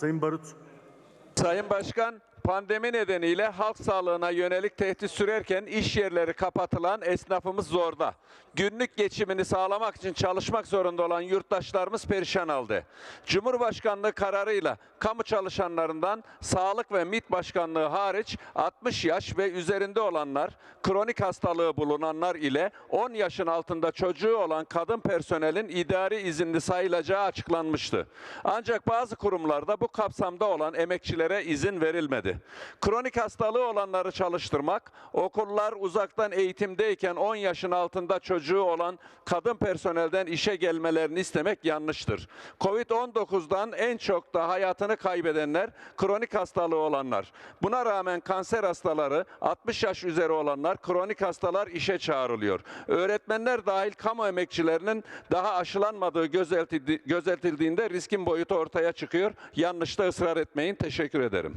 Sayın Barut. Sayın Başkan, pandemi nedeniyle halk sağlığına yönelik tehdit sürerken iş yerleri kapatılan esnafımız zorda. Günlük geçimini sağlamak için çalışmak zorunda olan yurttaşlarımız perişan aldı. Cumhurbaşkanlığı kararıyla kamu çalışanlarından sağlık ve MİT başkanlığı hariç 60 yaş ve üzerinde olanlar, kronik hastalığı bulunanlar ile 10 yaşın altında çocuğu olan kadın personelin idari izinli sayılacağı açıklanmıştı. Ancak bazı kurumlarda bu kapsamda olan emekçilere izin verilmedi. Kronik hastalığı olanları çalıştırmak, okullar uzaktan eğitimdeyken 10 yaşın altında çocuğu olan kadın personelden işe gelmelerini istemek yanlıştır. Covid-19'dan en çok da hayatını kaybedenler kronik hastalığı olanlar. Buna rağmen kanser hastaları, 60 yaş üzeri olanlar, kronik hastalar işe çağrılıyor. Öğretmenler dahil kamu emekçilerinin daha aşılanmadığı gözetildiğinde riskin boyutu ortaya çıkıyor. Yanlışta ısrar etmeyin. Teşekkür ederim.